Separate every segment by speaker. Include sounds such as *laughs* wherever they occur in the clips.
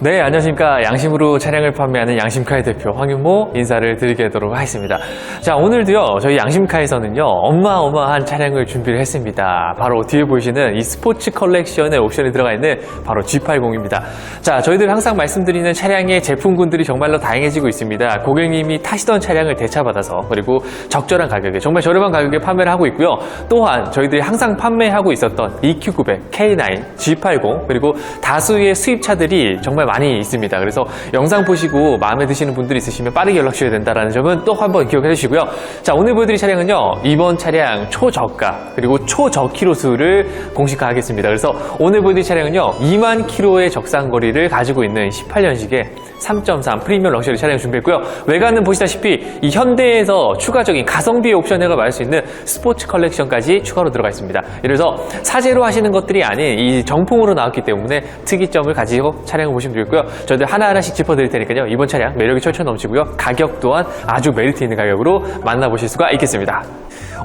Speaker 1: 네, 안녕하십니까. 양심으로 차량을 판매하는 양심카의 대표 황윤모 인사를 드리도록 하겠습니다. 자, 오늘도요, 저희 양심카에서는요, 어마어마한 차량을 준비를 했습니다. 바로 뒤에 보이시는 이 스포츠 컬렉션의 옵션이 들어가 있는 바로 G80입니다. 자, 저희들 항상 말씀드리는 차량의 제품군들이 정말로 다양해지고 있습니다. 고객님이 타시던 차량을 대차받아서 그리고 적절한 가격에, 정말 저렴한 가격에 판매를 하고 있고요. 또한 저희들이 항상 판매하고 있었던 EQ900, K9, G80, 그리고 다수의 수입차들이 정말 많이 있습니다. 그래서 영상 보시고 마음에 드시는 분들이 있으시면 빠르게 연락 주셔야 된다는 점은 또 한번 기억해 주시고요. 자, 오늘 보여드릴 차량은요. 이번 차량 초저가 그리고 초저키로 수를 공식화하겠습니다. 그래서 오늘 보여드릴 차량은요. 2만 킬로의 적상거리를 가지고 있는 18년식의 3.3 프리미엄 럭셔리 차량을 준비했고요. 외관은 보시다시피 이 현대에서 추가적인 가성비 옵션을 말할 수 있는 스포츠 컬렉션까지 추가로 들어가 있습니다. 이래서 사제로 하시는 것들이 아닌 이 정품으로 나왔기 때문에 특이점을 가지고 차량을 보시면 되겠고요. 저희들 하나하나씩 짚어드릴 테니까요. 이번 차량 매력이 철철 넘치고요. 가격 또한 아주 메리트 있는 가격으로 만나보실 수가 있겠습니다.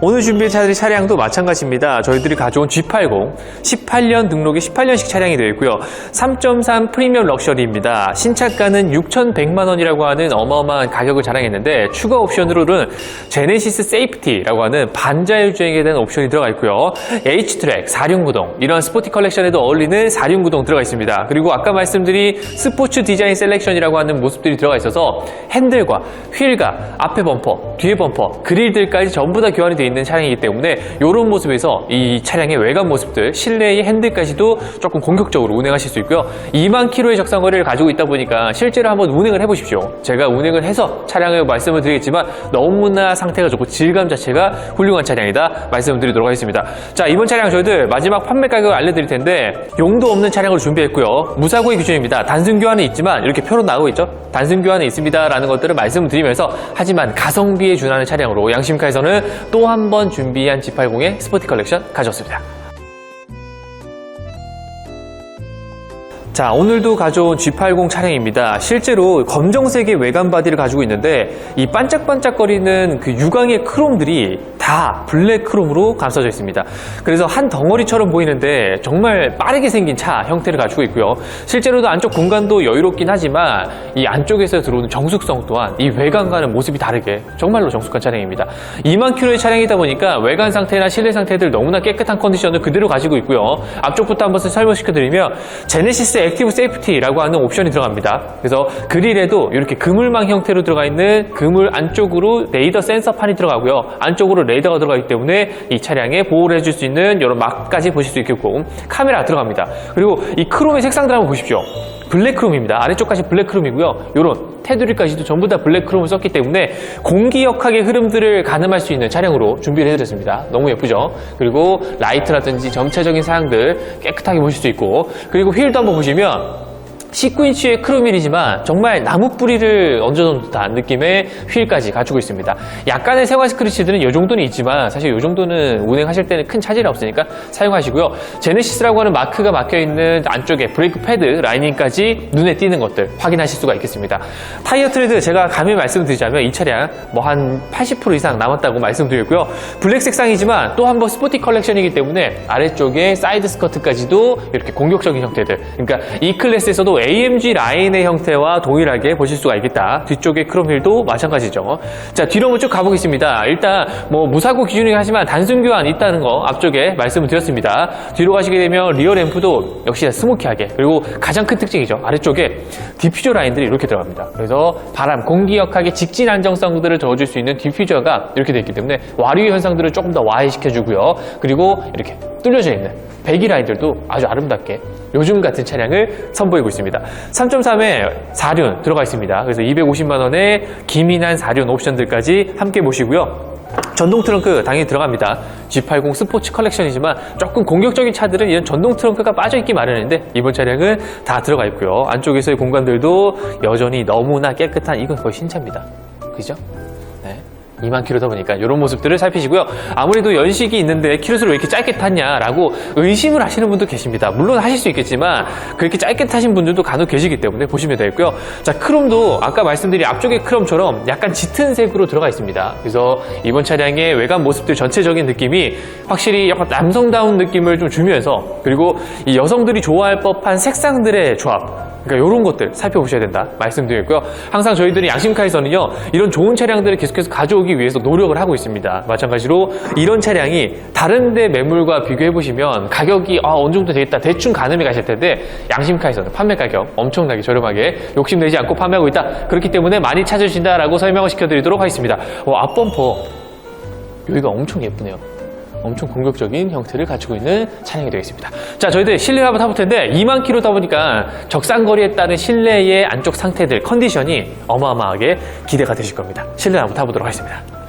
Speaker 1: 오늘 차들이 차량도 마찬가지입니다. 저희들이 가져온 G80 18년 등록이 18년식 차량이 되어 있고요. 3.3 프리미엄 럭셔리입니다. 신차가는 6,100만 원이라고 하는 어마어마한 가격을 자랑했는데 추가 옵션으로는 제네시스 세이프티라고 하는 반자율 주행에 대한 옵션이 들어가 있고요. H-트랙 4륜구동 이런 스포티 컬렉션에도 어울리는 4륜구동 들어가 있습니다. 그리고 아까 말씀드린 스포츠 디자인 셀렉션이라고 하는 모습들이 들어가 있어서 핸들과 휠과 앞에 범퍼, 뒤에 범퍼, 그릴들까지 전부 다 교환이 되어 있는 차량이기 때문에 이런 모습에서 이 차량의 외관 모습들, 실내의 핸들까지도 조금 공격적으로 운행하실 수 있고요. 2만 킬로의 적상거리를 가지고 있다 보니까 실제 로 한번 운행을 해보십시오. 제가 운행을 해서 차량을 말씀을 드리겠지만 너무나 상태가 좋고 질감 자체가 훌륭한 차량이다 말씀을 드리도록 하겠습니다. 자 이번 차량 저희들 마지막 판매 가격을 알려드릴 텐데 용도 없는 차량으로 준비했고요. 무사고의 기준입니다. 단순 교환은 있지만 이렇게 표로 나오고 있죠. 단순 교환은 있습니다라는 것들을 말씀을 드리면서 하지만 가성비에 준하는 차량으로 양심카에서는 또 한 번 준비한 G80의 스포티 컬렉션 가져왔습니다. 자, 오늘도 가져온 G80 차량입니다. 실제로 검정색의 외관 바디를 가지고 있는데 이 반짝반짝거리는 그 유광의 크롬들이 다 블랙 크롬으로 감싸져 있습니다. 그래서 한 덩어리처럼 보이는데 정말 빠르게 생긴 차 형태를 가지고 있고요. 실제로도 안쪽 공간도 여유롭긴 하지만 이 안쪽에서 들어오는 정숙성 또한 이 외관과는 모습이 다르게 정말로 정숙한 차량입니다. 2만 킬로의 차량이다 보니까 외관 상태나 실내 상태들 너무나 깨끗한 컨디션을 그대로 가지고 있고요. 앞쪽부터 한번 설명시켜드리면 제네시스 액티브 세이프티라고 하는 옵션이 들어갑니다. 그래서 그릴에도 이렇게 그물망 형태로 들어가 있는 그물 안쪽으로 레이더 센서판이 들어가고요. 안쪽으로 레이더가 들어가기 때문에 이 차량에 보호를 해줄 수 있는 이런 막까지 보실 수 있겠고 카메라 들어갑니다. 그리고 이 크롬의 색상들 한번 보십시오. 블랙크롬입니다. 아래쪽까지 블랙크롬이고요. 이런 테두리까지도 전부 다 블랙크롬을 썼기 때문에 공기역학의 흐름들을 가늠할 수 있는 차량으로 준비를 해드렸습니다. 너무 예쁘죠? 그리고 라이트라든지 전체적인 사양들 깨끗하게 보실 수 있고 그리고 휠도 한번 보시면 19인치의 크롬휠이지만 정말 나무 뿌리를 얹어놓은 듯한 느낌의 휠까지 갖추고 있습니다. 약간의 생활 스크래치들은 이 정도는 있지만 사실 이 정도는 운행하실 때는 큰 차질이 없으니까 사용하시고요. 제네시스라고 하는 마크가 막혀있는 안쪽에 브레이크 패드 라이닝까지 눈에 띄는 것들 확인하실 수가 있겠습니다. 타이어 트레드 제가 감히 말씀드리자면 이 차량 뭐 한 80% 이상 남았다고 말씀드렸고요. 블랙 색상이지만 또 한 번 스포티 컬렉션이기 때문에 아래쪽에 사이드 스커트까지도 이렇게 공격적인 형태들 그러니까 이 클래스에서도 AMG 라인의 형태와 동일하게 보실 수가 있겠다. 뒤쪽에 크롬휠도 마찬가지죠. 자, 뒤로 한번 쭉 가보겠습니다. 일단 뭐 무사고 기준이긴 하지만 단순 교환 있다는 거 앞쪽에 말씀을 드렸습니다. 뒤로 가시게 되면 리어 램프도 역시 스모키하게 그리고 가장 큰 특징이죠. 아래쪽에 디퓨저 라인들이 이렇게 들어갑니다. 그래서 바람, 공기 역학의 직진 안정성들을 저어줄 수 있는 디퓨저가 이렇게 되어 있기 때문에 와류 현상들을 조금 더 와해시켜주고요. 그리고 이렇게 뚫려져 있는 배기 라인들도 아주 아름답게 요즘 같은 차량을 선보이고 있습니다. 3.3에 4륜 들어가 있습니다. 그래서 250만 원의 기민한 4륜 옵션들까지 함께 보시고요. 전동 트렁크 당연히 들어갑니다. G80 스포츠 컬렉션이지만 조금 공격적인 차들은 이런 전동 트렁크가 빠져있기 마련인데 이번 차량은 다 들어가 있고요. 안쪽에서의 공간들도 여전히 너무나 깨끗한 이건 거의 신차입니다. 그죠? 네. 2만 킬로다 보니까 이런 모습들을 살피시고요. 아무래도 연식이 있는데 키로수를 왜 이렇게 짧게 탔냐라고 의심을 하시는 분도 계십니다. 물론 하실 수 있겠지만 그렇게 짧게 타신 분들도 간혹 계시기 때문에 보시면 되겠고요. 자, 크롬도 아까 말씀드린 앞쪽의 크롬처럼 약간 짙은 색으로 들어가 있습니다. 그래서 이번 차량의 외관 모습들 전체적인 느낌이 확실히 약간 남성다운 느낌을 좀 주면서 그리고 이 여성들이 좋아할 법한 색상들의 조합 그러니까 이런 것들 살펴보셔야 된다 말씀드리고요. 항상 저희들이 양심카에서는요 이런 좋은 차량들을 계속해서 가져오기 위해서 노력을 하고 있습니다. 마찬가지로 이런 차량이 다른 데 매물과 비교해 보시면 가격이 아, 어느 정도 되겠다 대충 가늠이 가실 텐데 양심카에서는 판매 가격 엄청나게 저렴하게 욕심내지 않고 판매하고 있다. 그렇기 때문에 많이 찾으신다라고 설명을 시켜드리도록 하겠습니다. 어, 앞범퍼 여기가 엄청 예쁘네요. 엄청 공격적인 형태를 갖추고 있는 차량이 되겠습니다. 자, 저희들 실내를 한번 타볼 텐데 2만 킬로다 보니까 적상거리에 따른 실내의 안쪽 상태들, 컨디션이 어마어마하게 기대가 되실 겁니다. 실내 한번 타보도록 하겠습니다.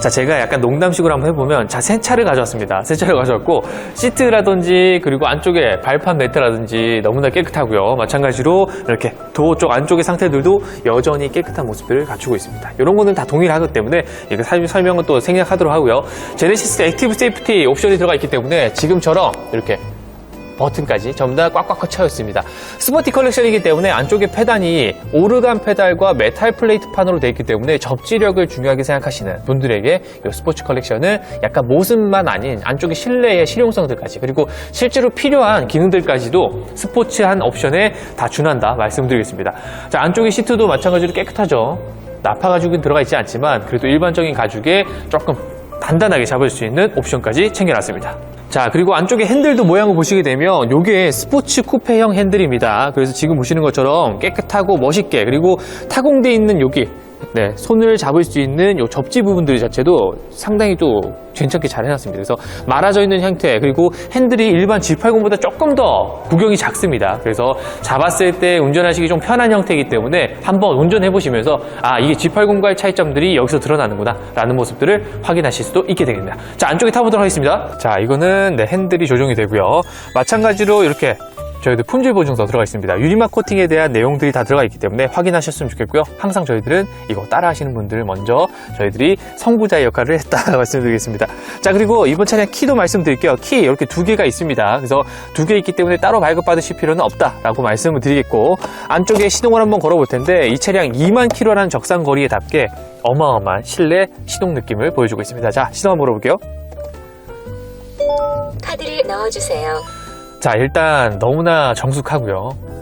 Speaker 1: 자, 제가 약간 농담식으로 한번 해보면, 자, 새 차를 가져왔습니다. 새 차를 가져왔고, 시트라든지, 그리고 안쪽에 발판 매트라든지 너무나 깨끗하고요. 마찬가지로 이렇게 도어 쪽 안쪽의 상태들도 여전히 깨끗한 모습들을 갖추고 있습니다. 이런 거는 다 동일하기 때문에 이거 설- 설명은 또 생략하도록 하고요. 제네시스 액티브 세이프티 옵션이 들어가 있기 때문에 지금처럼 이렇게 버튼까지 전부 다 꽉꽉꽉 채워 있습니다. 스포티 컬렉션이기 때문에 안쪽에 페단이 오르간 페달과 메탈 플레이트판으로 되어 있기 때문에 접지력을 중요하게 생각하시는 분들에게 이 스포츠 컬렉션은 약간 모습만 아닌 안쪽에 실내의 실용성들까지 그리고 실제로 필요한 기능들까지도 스포츠한 옵션에 다 준한다 말씀드리겠습니다. 자 안쪽에 시트도 마찬가지로 깨끗하죠. 나파 가죽은 들어가 있지 않지만 그래도 일반적인 가죽에 조금 단단하게 잡을 수 있는 옵션까지 챙겨놨습니다. 자, 그리고 안쪽에 핸들도 모양을 보시게 되면 이게 스포츠 쿠페형 핸들입니다. 그래서 지금 보시는 것처럼 깨끗하고 멋있게 그리고 타공되어 있는 여기 네, 손을 잡을 수 있는 요 접지 부분들 자체도 상당히 또 괜찮게 잘 해놨습니다. 그래서 말아져 있는 형태 그리고 핸들이 일반 G80보다 조금 더 구경이 작습니다. 그래서 잡았을 때 운전하시기 좀 편한 형태이기 때문에 한번 운전해 보시면서 아 이게 G80과의 차이점들이 여기서 드러나는구나 라는 모습들을 확인하실 수도 있게 되겠습니다. 자 안쪽에 타보도록 하겠습니다. 자 이거는 네, 핸들이 조정이 되고요. 마찬가지로 이렇게 저희들 품질 보증서 들어가 있습니다. 유리막 코팅에 대한 내용들이 다 들어가 있기 때문에 확인하셨으면 좋겠고요. 항상 저희들은 이거 따라 하시는 분들 먼저 저희들이 성부자의 역할을 했다 *laughs* 말씀드리겠습니다. 자, 그리고 이번 차량 키도 말씀드릴게요. 키 이렇게 두 개가 있습니다. 그래서 두 개 있기 때문에 따로 발급받으실 필요는 없다라고 말씀을 드리겠고 안쪽에 시동을 한번 걸어볼 텐데 이 차량 2만 킬로라는 적상 거리에 답게 어마어마한 실내 시동 느낌을 보여주고 있습니다. 자, 시동 한번 걸어볼게요.
Speaker 2: 카드를 넣어주세요.
Speaker 1: 자, 일단 너무나 정숙하고요.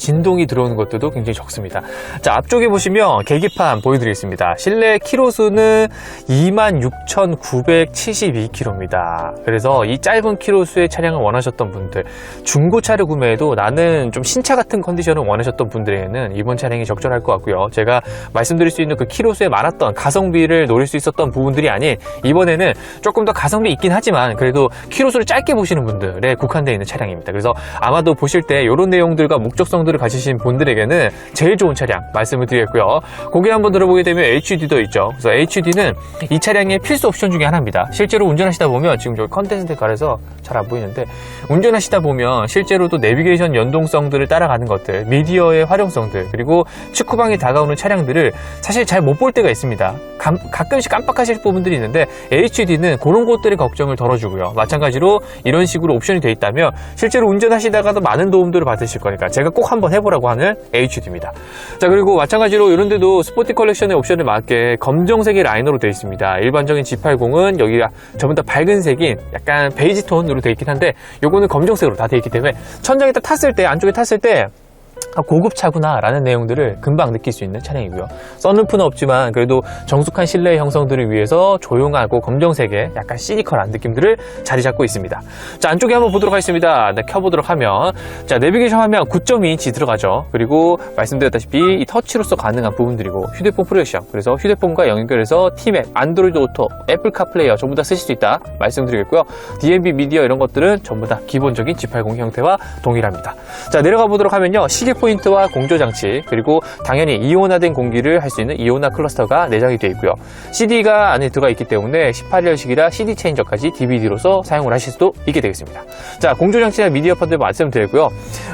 Speaker 1: 진동이 들어오는 것들도 굉장히 적습니다. 자, 앞쪽에 보시면 계기판 보여드리겠습니다. 실내 키로수는 26,972km입니다. 그래서 이 짧은 키로수의 차량을 원하셨던 분들, 중고차를 구매해도 나는 좀 신차 같은 컨디션을 원하셨던 분들에게는 이번 차량이 적절할 것 같고요. 제가 말씀드릴 수 있는 그 키로수에 많았던 가성비를 노릴 수 있었던 부분들이 아닌 이번에는 조금 더 가성비 있긴 하지만 그래도 키로수를 짧게 보시는 분들에 국한되어 있는 차량입니다. 그래서 아마도 보실 때 이런 내용들과 목적성들 을 가지신 분들에게는 제일 좋은 차량 말씀을 드리겠고요. 고개 한번 들어보게 되면 HUD도 있죠. 그래서 HUD는 이 차량의 필수 옵션 중에 하나입니다. 실제로 운전하시다 보면 지금 저기 컨텐츠 가려서 잘 안 보이는데 운전하시다 보면 실제로도 내비게이션 연동성들을 따라가는 것들, 미디어의 활용성들, 그리고 축구방에 다가오는 차량들을 사실 잘 못 볼 때가 있습니다. 감- 가끔씩 깜빡하실 부분들이 있는데 HUD는 그런 것들의 걱정을 덜어주고요. 마찬가지로 이런 식으로 옵션이 되어 있다면 실제로 운전하시다가도 많은 도움들을 받으실 거니까 제가 꼭 한번 해보라고 하는 HUD입니다. 자 그리고 마찬가지로 이런 데도 스포티 컬렉션의 옵션에 맞게 검정색의 라이너로 되어 있습니다. 일반적인 G80은 여기가 전부 다 밝은 색인 약간 베이지 톤으로 되어 있긴 한데 요거는 검정색으로 다 되어 있기 때문에 천장에 딱 탔을 때 안쪽에 탔을 때 아, 고급차구나 라는 내용들을 금방 느낄 수 있는 차량이고요. 썬루프는 없지만 그래도 정숙한 실내 형성들을 위해서 조용하고 검정색의 약간 시니컬한 느낌들을 자리 잡고 있습니다. 자 안쪽에 한번 보도록 하겠습니다. 네, 켜보도록 하면 자 내비게이션 화면 9.2인치 들어가죠. 그리고 말씀드렸다시피 이 터치로서 가능한 부분들이고 휴대폰 프로젝션 그래서 휴대폰과 연결해서 티맵, 안드로이드 오토, 애플 카플레이어 전부 다 쓰실 수 있다 말씀드리겠고요. DMB 미디어 이런 것들은 전부 다 기본적인 G80 형태와 동일합니다. 자 내려가 보도록 하면요 시계 포인트와 공조 장치 그리고 당연히 이온화된 공기를 할 수 있는 이온화 클러스터가 내장이 되어 있고요. CD가 안에 들어가 있기 때문에 18열식이라 CD 체인저까지 DVD로서 사용을 하실 수도 있게 되겠습니다. 자 공조 장치나 미디어 파드 말씀드리고요.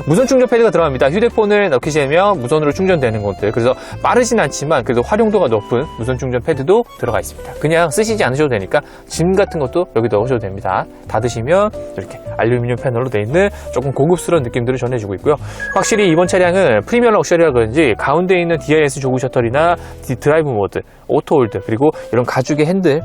Speaker 1: 무선 충전 패드가 들어갑니다. 휴대폰을 넣기 되면 무선으로 충전되는 것들 그래서 빠르진 않지만 그래도 활용도가 높은 무선 충전 패드도 들어가 있습니다. 그냥 쓰시지 않으셔도 되니까 짐 같은 것도 여기 넣으셔도 됩니다. 닫으시면 이렇게 알루미늄 패널로 되어 있는 조금 고급스러운 느낌들을 전해주고 있고요. 확실히 이번 차량 은 프리미엄 럭셔리라 그런지 가운데 있는 DIS 조그 셔터이나 디- 드라이브 모드, 오토 홀드 그리고 이런 가죽의 핸들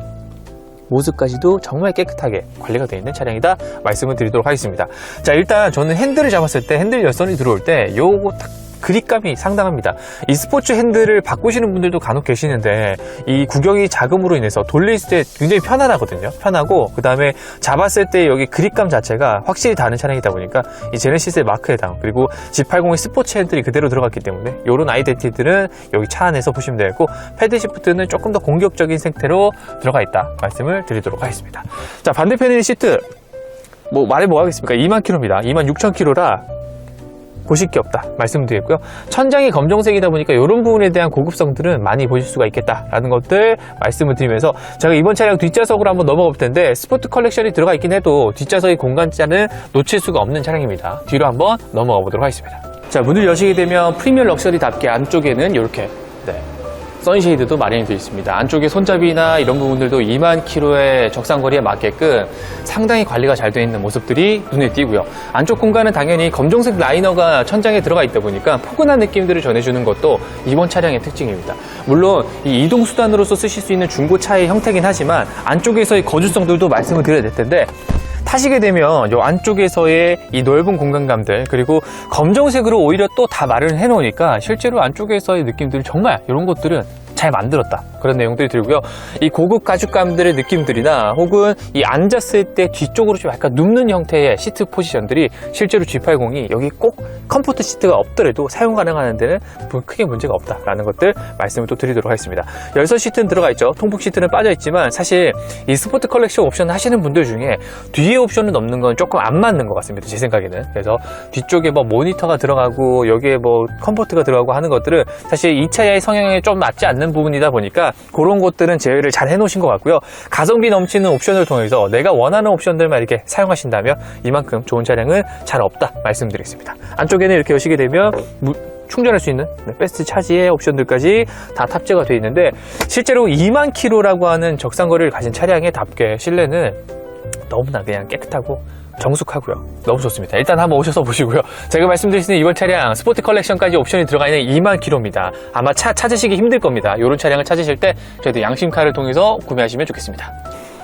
Speaker 1: 모습까지도 정말 깨끗하게 관리가 되어 있는 차량이다 말씀을 드리도록 하겠습니다. 자, 일단 저는 핸들을 잡았을 때 핸들 열선이 들어올 때 요거 딱 그립감이 상당합니다. 이 스포츠 핸들을 바꾸시는 분들도 간혹 계시는데 이 구경이 자금으로 인해서 돌릴 때 굉장히 편안하거든요. 편하고 그 다음에 잡았을 때 여기 그립감 자체가 확실히 다른 차량이다 보니까 이 제네시스의 마크에 당 그리고 G80의 스포츠 핸들이 그대로 들어갔기 때문에 이런 아이덴티티들은 여기 차 안에서 보시면 되고 패드 시프트는 조금 더 공격적인 상태로 들어가 있다 말씀을 드리도록 하겠습니다. 자 반대편에는 시트 뭐 말해 뭐 하겠습니까? 2만 킬로입니다. 2만 6천 킬로라 보실 게 없다 말씀드리고요. 천장이 검정색이다 보니까 이런 부분에 대한 고급성들은 많이 보실 수가 있겠다라는 것들 말씀을 드리면서 제가 이번 차량 뒷좌석으로 한번 넘어가 볼 텐데 스포트 컬렉션이 들어가 있긴 해도 뒷좌석의 공간자는 놓칠 수가 없는 차량입니다. 뒤로 한번 넘어가 보도록 하겠습니다. 자 문을 여시게 되면 프리미엄 럭셔리답게 안쪽에는 이렇게 네, 선쉐이드도 마련이 되어 있습니다. 안쪽에 손잡이나 이런 부분들도 2만 킬로의 적상거리에 맞게끔 상당히 관리가 잘 되어 있는 모습들이 눈에 띄고요. 안쪽 공간은 당연히 검정색 라이너가 천장에 들어가 있다 보니까 포근한 느낌들을 전해주는 것도 이번 차량의 특징입니다. 물론 이 이동 수단으로서 쓰실 수 있는 중고차의 형태긴 하지만 안쪽에서의 거주성들도 말씀을 드려야 될 텐데 타시게 되면 이 안쪽에서의 이 넓은 공간감들 그리고 검정색으로 오히려 또 다 마련을 해놓으니까 실제로 안쪽에서의 느낌들 정말 이런 것들은 잘 만들었다. 그런 내용들이 들고요. 이 고급 가죽감들의 느낌들이나 혹은 이 앉았을 때 뒤쪽으로 좀 약간 눕는 형태의 시트 포지션들이 실제로 G80이 여기 꼭 컴포트 시트가 없더라도 사용 가능한 데는 크게 문제가 없다라는 것들 말씀을 또 드리도록 하겠습니다. 열선 시트는 들어가 있죠. 통풍 시트는 빠져 있지만 사실 이 스포트 컬렉션 옵션 하시는 분들 중에 뒤에 옵션을 넣는 건 조금 안 맞는 것 같습니다. 제 생각에는. 그래서 뒤쪽에 뭐 모니터가 들어가고 여기에 뭐 컴포트가 들어가고 하는 것들은 사실 이 차의 성향에 좀 맞지 않는 부분이다 보니까 그런 것들은 제외를 잘 해놓으신 것 같고요. 가성비 넘치는 옵션을 통해서 내가 원하는 옵션들만 이렇게 사용하신다면 이만큼 좋은 차량은 잘 없다 말씀드리겠습니다. 안쪽에는 이렇게 여시게 되면 무- 충전할 수 있는 네, 패스트 차지의 옵션들까지 다 탑재가 되어 있는데 실제로 2만 킬로라고 하는 적상거리를 가진 차량의 답게 실내는 너무나 그냥 깨끗하고 정숙하고요. 너무 좋습니다. 일단 한번 오셔서 보시고요. 제가 있는 이번 차량 스포트 컬렉션까지 옵션이 들어가 있는 2만 킬로입니다. 아마 차 찾으시기 힘들 겁니다. 이런 차량을 찾으실 때 저희도 양심카를 통해서 구매하시면 좋겠습니다.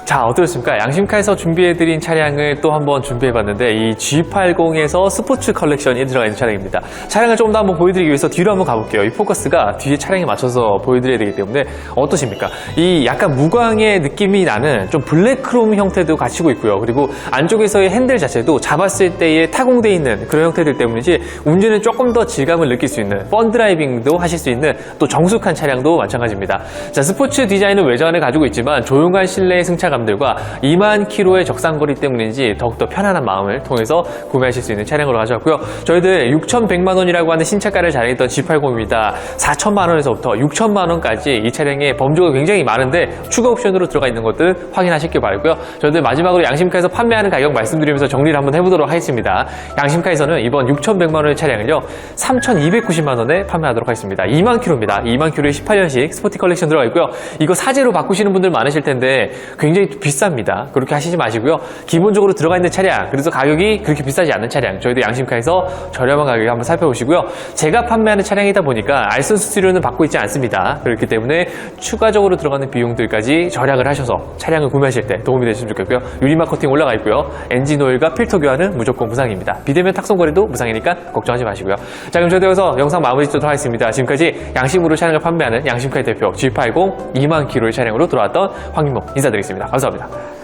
Speaker 1: 자, 어떠셨습니까? 양심카에서 준비해드린 차량을 또 한번 준비해봤는데, 이 G80에서 스포츠 컬렉션이 들어가 있는 차량입니다. 차량을 좀더 한번 보여드리기 위해서 뒤로 한번 가볼게요. 이 포커스가 뒤에 차량에 맞춰서 보여드려야 되기 때문에, 어떠십니까? 이 약간 무광의 느낌이 나는 좀 블랙크롬 형태도 갖추고 있고요. 그리고 안쪽에서의 핸들 자체도 잡았을 때에 타공되어 있는 그런 형태들 때문이지, 운전은 조금 더 질감을 느낄 수 있는, 펀 드라이빙도 하실 수 있는 또 정숙한 차량도 마찬가지입니다. 자, 스포츠 디자인은 외장을 가지고 있지만, 조용한 실내 승차감 들과 2만 킬로의 적상거리 때문인지 더욱더 편안한 마음을 통해서 구매하실 수 있는 차량으로 가져왔고요. 저희들 6,100만 원이라고 하는 신차가를 자랑했던 G80입니다. 4천만 원에서부터 6천만 원까지 이 차량의 범주가 굉장히 많은데 추가 옵션으로 들어가 있는 것들 확인하시길 바라고요. 저희들 마지막으로 양심카에서 판매하는 가격 말씀드리면서 정리를 한번 해보도록 하겠습니다. 양심카에서는 이번 6,100만 원의 차량을요 3,290만 원에 판매하도록 하겠습니다. 2만 킬로입니다. 2만 킬로에 18년식 스포티 컬렉션 들어가 있고요. 이거 사제로 바꾸시는 분들 많으실 텐데 굉장히 비쌉니다. 그렇게 하시지 마시고요. 기본적으로 들어가 있는 차량, 그래서 가격이 그렇게 비싸지 않는 차량, 저희도 양심카에서 저렴한 가격에 한번 살펴보시고요. 제가 판매하는 차량이다 보니까 알선수 수수료는 받고 있지 않습니다. 그렇기 때문에 추가적으로 들어가는 비용들까지 절약을 하셔서 차량을 구매하실 때 도움이 되시면 좋겠고요. 유리막 커팅 올라가 있고요. 엔진 오일과 필터 교환은 무조건 무상입니다. 비대면 탁송 거래도 무상이니까 걱정하지 마시고요. 자, 그럼 저희도 여기서 영상 마무리 짓도록 하겠습니다. 지금까지 양심으로 차량을 판매하는 양심카의 대표 G80 2만 킬로의 차량으로 돌아왔던 황민모 인사드리겠습니다. 감사합니다.